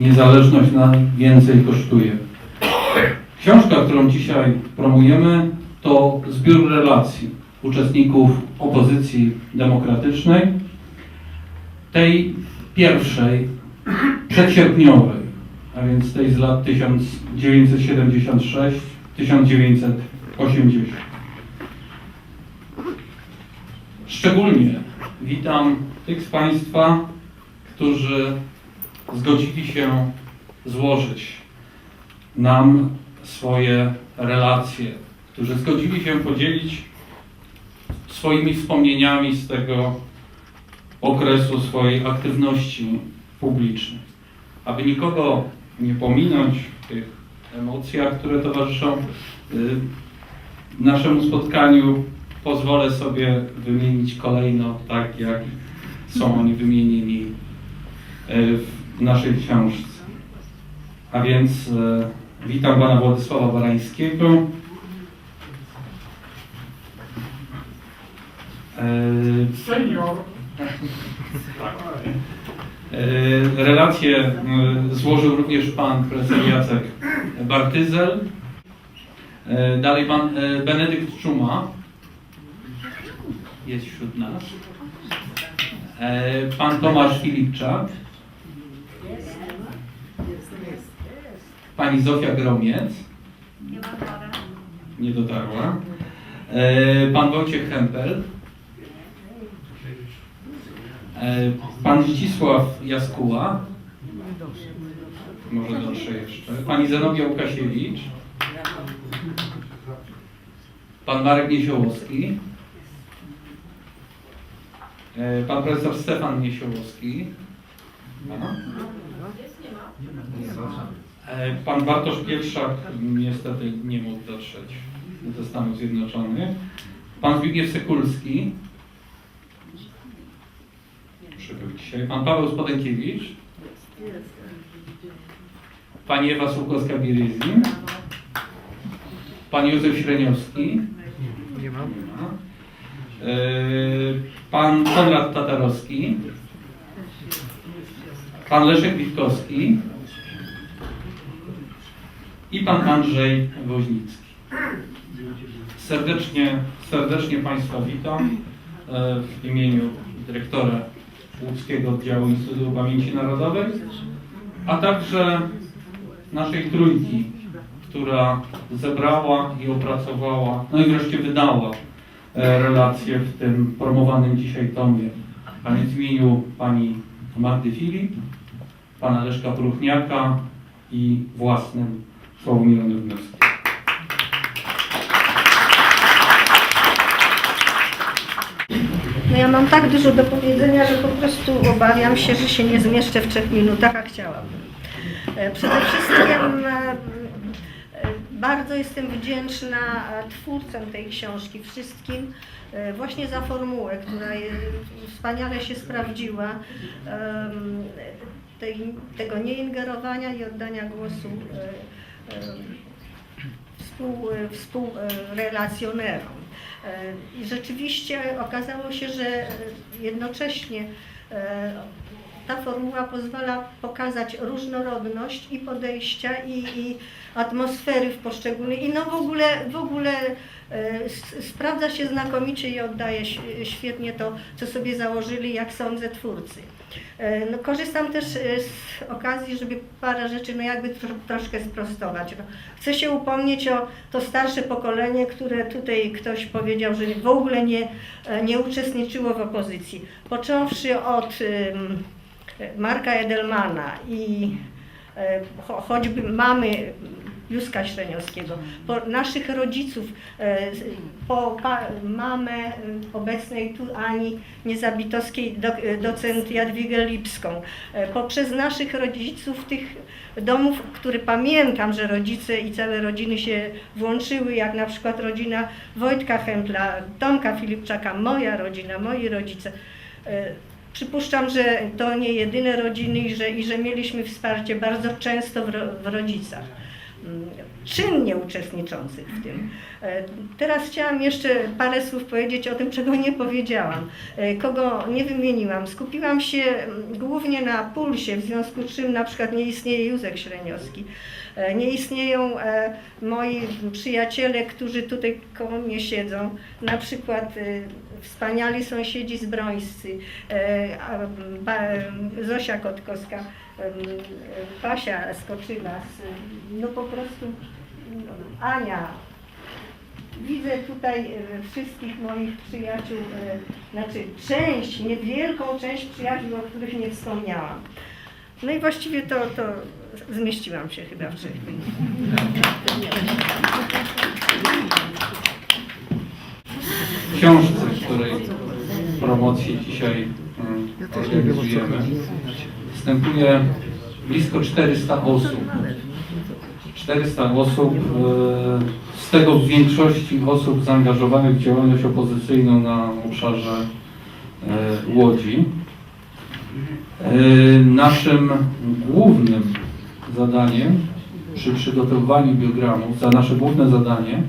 Niezależność na więcej kosztuje. Książka, którą dzisiaj promujemy, to zbiór relacji uczestników opozycji demokratycznej, tej pierwszej, przedsierpniowej, a więc tej z lat 1976-1980. Szczególnie witam tych z Państwa, którzy zgodzili się złożyć nam swoje relacje, którzy zgodzili się podzielić swoimi wspomnieniami z tego okresu swojej aktywności publicznej. Aby nikogo nie pominąć w tych emocjach, które towarzyszą y, naszemu spotkaniu, pozwolę sobie wymienić kolejno tak, jak są oni wymienieni y, w naszej książce. A więc e, witam pana Władysława Barańskiego. E, Senior. e, relację e, złożył również pan profesor Jacek Bartyzel. Dalej pan Benedykt Czuma jest wśród nas. Pan Tomasz Filipczak. Pani Zofia Gromiec. Nie dotarła. E, Pan Wojciech Hempel. E, Pan Zdzisław Jaskuła. Może dotrze jeszcze. Pani Zenobia Łukasiewicz. Pan Marek Niesiołowski. E, Pan profesor Stefan Niesiołowski. E, Pan Bartosz Pietrzak niestety nie mógł dotrzeć ze Stanów Zjednoczonych. Pan Zbigniew Sekulski. Przybył dzisiaj. Pan Paweł Spodenkiewicz. Pani Ewa Słukowska-Bieryzin. Pan Józef Śreniowski. Nie. E, Pan Konrad Tatarowski. Pan Leszek Witkowski. I pan Andrzej Woźnicki. Serdecznie, serdecznie Państwa witam e, w imieniu dyrektora Łódzkiego Oddziału Instytutu Pamięci Narodowej, a także naszej trójki, która zebrała i opracowała, no i wreszcie wydała e, relacje w tym promowanym dzisiaj tomie. A w imieniu pani Magdy Filip, pana Leszka Pruchniaka i własnym Sławomira Nowinowskiego. No ja mam tak dużo do powiedzenia, że po prostu obawiam się, że się nie zmieszczę w trzech minutach, a chciałabym. E, Przede wszystkim e, bardzo jestem wdzięczna e, twórcom tej książki, wszystkim e, właśnie za formułę, która wspaniale się sprawdziła, tej, tego nieingerowania i oddania głosu e, współ, współrelacjonerom. I rzeczywiście okazało się, że jednocześnie ta formuła pozwala pokazać różnorodność i podejścia, i, i atmosfery w poszczególnych, i no w ogóle, w ogóle e, sprawdza się znakomicie i oddaje świetnie to, co sobie założyli, jak sądzę, twórcy. E, No, korzystam też e, z okazji, żeby parę rzeczy no jakby tro, troszkę sprostować. No, chcę się upomnieć o to starsze pokolenie, które tutaj ktoś powiedział, że w ogóle nie, nie uczestniczyło w opozycji. Począwszy od Marka Edelmana i e, cho, choćby mamy Józka Śreniowskiego, po naszych rodziców, e, po mamę obecnej tu Ani Niezabitowskiej, e, docent Jadwigę Lipską, poprzez naszych rodziców tych domów, które pamiętam, że rodzice i całe rodziny się włączyły, jak na przykład rodzina Wojtka Chętla, Tomka Filipczaka, moja rodzina, moi rodzice. Przypuszczam, że to nie jedyne rodziny i że, i że mieliśmy wsparcie bardzo często w, ro, w rodzicach. Mm, czynnie uczestniczących w tym. E, Teraz chciałam jeszcze parę słów powiedzieć o tym, czego nie powiedziałam, e, kogo nie wymieniłam. Skupiłam się mm, głównie na pulsie, w związku z czym na przykład nie istnieje Józef Śreniowski. E, Nie istnieją moi przyjaciele, którzy tutaj koło mnie siedzą, na przykład wspaniali sąsiedzi z Brońscy, Zosia Kotkowska, em, Basia Skoczyna, z- no po prostu Ania. Widzę tutaj e, wszystkich moich przyjaciół, e, znaczy część, niewielką część przyjaciół, o których nie wspomniałam. No i właściwie to, to zmieściłam się chyba w trzech. W książce, której promocję dzisiaj mm, organizujemy, występuje blisko 400 osób. 400 osób, e, z tego w większości osób zaangażowanych w działalność opozycyjną na obszarze e, Łodzi. E, Naszym głównym zadaniem przy przygotowywaniu biogramów, za nasze główne zadanie,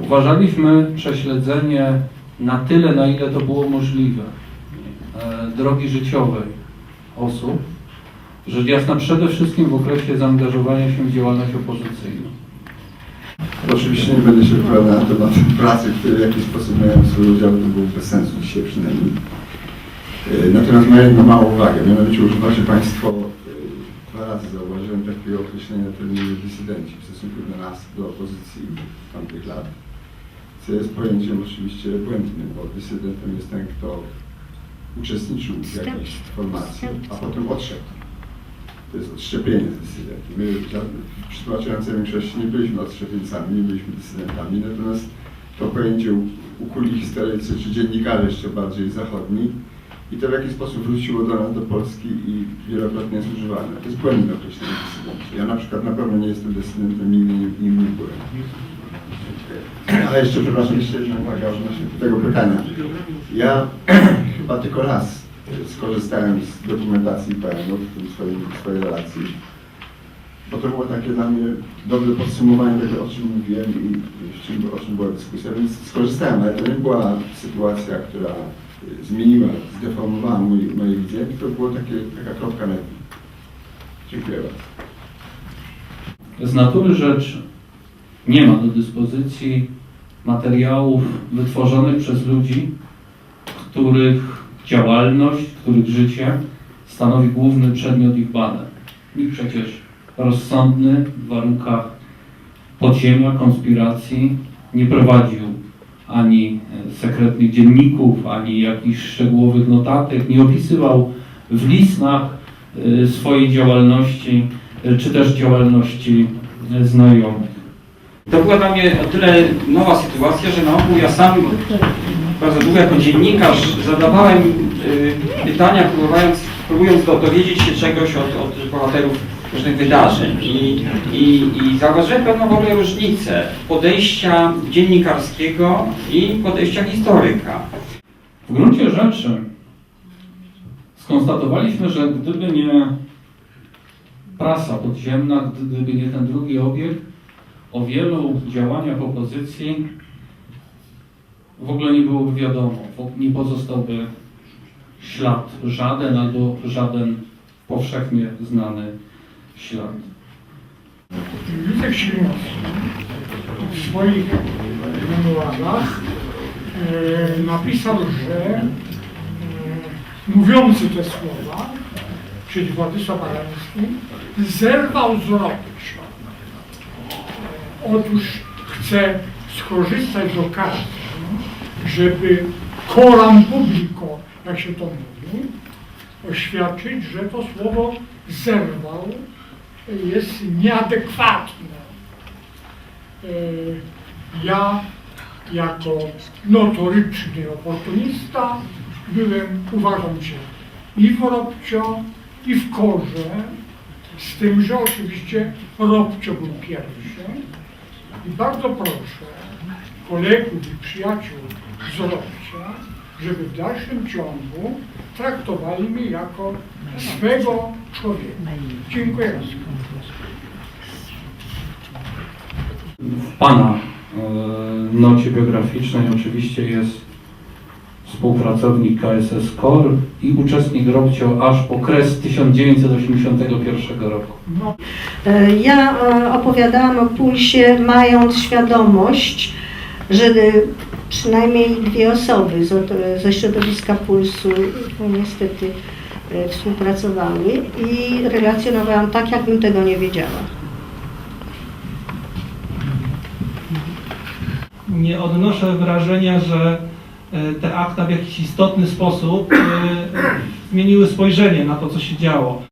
uważaliśmy prześledzenie na tyle, na ile to było możliwe, drogi życiowej osób, rzecz jasna przede wszystkim w okresie zaangażowania się w działalność opozycyjną. Oczywiście nie będę się wypowiadał na temat pracy, w której w jakiś sposób miałem swój udział, to było bez sensu dzisiaj przynajmniej. E, Natomiast mam jedną małą uwagę, mianowicie używacie Państwo, e, dwa razy zauważyłem takiego określenia terminu dysydenci w stosunku do nas, do opozycji tamtych lat, co jest pojęciem oczywiście błędnym, bo dysydentem jest ten, kto uczestniczył w jakiejś formacji, a potem odszedł. To jest odszczepienie z dysydentu. My w przytłaczającej większości nie byliśmy odszczepieńcami, nie byliśmy dysydentami, natomiast to pojęcie ukuli historycy czy dziennikarze jeszcze bardziej zachodni i to w jakiś sposób wróciło do nas, do Polski i wielokrotnie jest używane. To jest błędne określenie dysydenci. Ja na przykład na pewno nie jestem dysydentem, nigdy nim, nim nie byłem. Ale jeszcze, przepraszam, jeszcze jedna uwaga odnośnie tego pytania. Ja chyba tylko raz skorzystałem z dokumentacji PRL-u w tym swoim, swojej relacji, bo to było takie dla mnie dobre podsumowanie tego, o czym mówiłem i w czym, o czym była dyskusja, więc skorzystałem, ale to nie była sytuacja, która y, zmieniła, zdeformowała mój, moje widzenie, to było takie, taka kropka na. Dziękuję bardzo. Z natury rzeczy nie ma do dyspozycji materiałów wytworzonych przez ludzi, których działalność, których życie stanowi główny przedmiot ich badań. Nikt przecież rozsądny w warunkach podziemia, konspiracji nie prowadził ani e, sekretnych dzienników, ani jakichś szczegółowych notatek, nie opisywał w listach e, swojej działalności, e, czy też działalności znajomych. To była dla mnie o tyle nowa sytuacja, że na ogół ja sam bardzo długo jako dziennikarz zadawałem y, pytania, próbując, próbując do, dowiedzieć się czegoś od, od bohaterów różnych wydarzeń. I, i, I zauważyłem pewną w ogóle różnicę podejścia dziennikarskiego i podejścia historyka. W gruncie rzeczy skonstatowaliśmy, że gdyby nie prasa podziemna, gdyby nie ten drugi obieg, o wielu działaniach opozycji w ogóle nie byłoby wiadomo, nie pozostałby ślad żaden albo żaden powszechnie znany ślad. Józef Ślimowski w swoich memoarach e, napisał, że e, mówiący te słowa, czyli Władysław Barański, zerwał z. Otóż chce skorzystać z okazji, żeby coram publico, jak się to mówi, oświadczyć, że to słowo zerwał jest nieadekwatne. E, Ja jako notoryczny oportunista byłem, uważam się, i w Robcio, i w Korze, z tym, że oczywiście Robcio był pierwszy. I bardzo proszę kolegów i przyjaciół z Robcia, żeby w dalszym ciągu traktowali mnie jako swego człowieka. Dziękuję bardzo. W Pana e, nocie biograficznej oczywiście jest współpracownik KSS KOR i uczestnik ROBCIO aż po kres 1981 roku. No, E, Ja e, opowiadałam o pulsie, mając świadomość, że przynajmniej dwie osoby ze środowiska pulsu niestety e, współpracowały i relacjonowałam tak, jakbym tego nie wiedziała. nie odnoszę wrażenia, że e, te akta w jakiś istotny sposób e, zmieniły spojrzenie na to, co się działo.